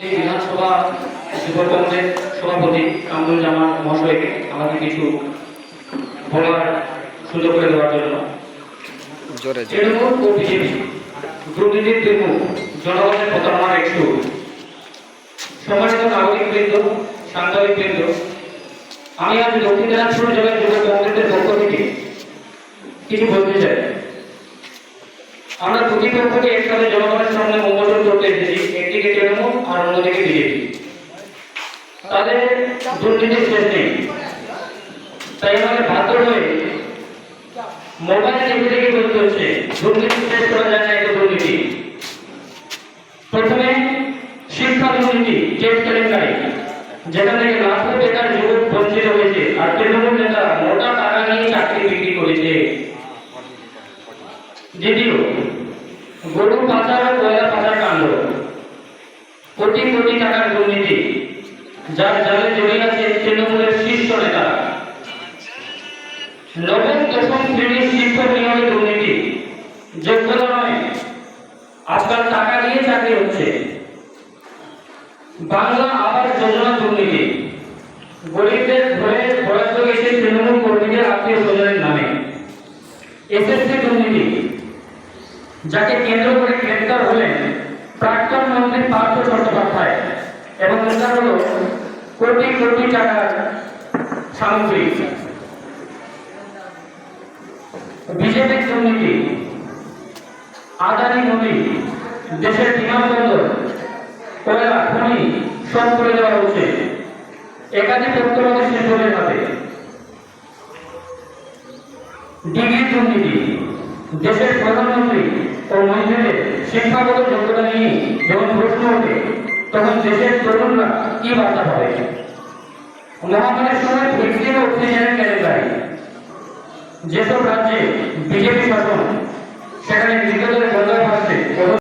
বিধানসভা যুব কংগ্রেস সভাপতি কামরুল জামান মহাশয়কে আমাকে কিছু বলার সুযোগ করে দেওয়ার জন্য। তৃণমূল ও বিজেপি দুর্নীতির তৃণমূল জনগণের প্রতারণার একটু। সম্মানিত নাগরিক বৃন্দ সাংবাদিক বৃন্দ আমি আজ দক্ষিণ দিনাজপুর জেলার যুব কংগ্রেসের পক্ষ থেকে কিছু বলতে চাই। আমরা দুটি পক্ষকে একসাথে জনগণের সামনে উন্মোচন করতে এসেছি। অন্যদিকে বিজেপি তাদের দুর্নীতির শেষ নেই তাই আমাকে বাধ্য হয়ে মোবাইল টিভি থেকে বলতে হচ্ছে। দুর্নীতি শেষ করা যায় না এটা দুর্নীতি প্রথমে শিক্ষা দুর্নীতি টেট কেলেঙ্কারি যেখান থেকে লাখো বেকার যুবক বঞ্চিত হয়েছে আর তৃণমূল নেতা মোটা টাকা নিয়ে চাকরি বিক্রি করেছে। দ্বিতীয়, গরু, পাচার ও কয়লা কোটি কোটি টাকার দুর্নীতি। যার জালে জড়িয়ে আছে তৃণমূলের শীর্ষ নেতারা নবম দশম শ্রেণির শিক্ষক নিয়োগে দুর্নীতি। যোগ্যতা নয় আজকাল টাকা দিয়ে চাকরি হচ্ছে। বাংলা আবার যোজনা দুর্নীতি। গরিবদের ধরে বরাদ্দ গেছে তৃণমূল কর্মীদের আত্মীয় স্বজনের নামে। এসএসসি দুর্নীতি। যাকে কেন্দ্র করে গ্রেপ্তার হলেন প্রাক্তন মন্ত্রী পার্থ চট্টোপাধ্যায় এবং উদ্ধার হল কোটি কোটি টাকার সামগ্রী। বিজেপির দুর্নীতি, আদানি নদী দেশের বিমানবন্দর, কয়লা, খনি সব করে দেওয়া হচ্ছে। একাধিক পত্রবাদী শিল্পের হাতে। ডিগ্রি দুর্নীতি, দেশের প্রধানমন্ত্রী ও শিক্ষাগত যোগ্যতা নিয়ে যখন প্রশ্ন ওঠে, তখন দেশের তরুণরা কি বার্তা পাবে? মহামারীর সময় ও অক্সিজেনের কেলেঙ্কারি যেসব রাজ্যে বিজেপি শাসন, সেখানে মৃতদের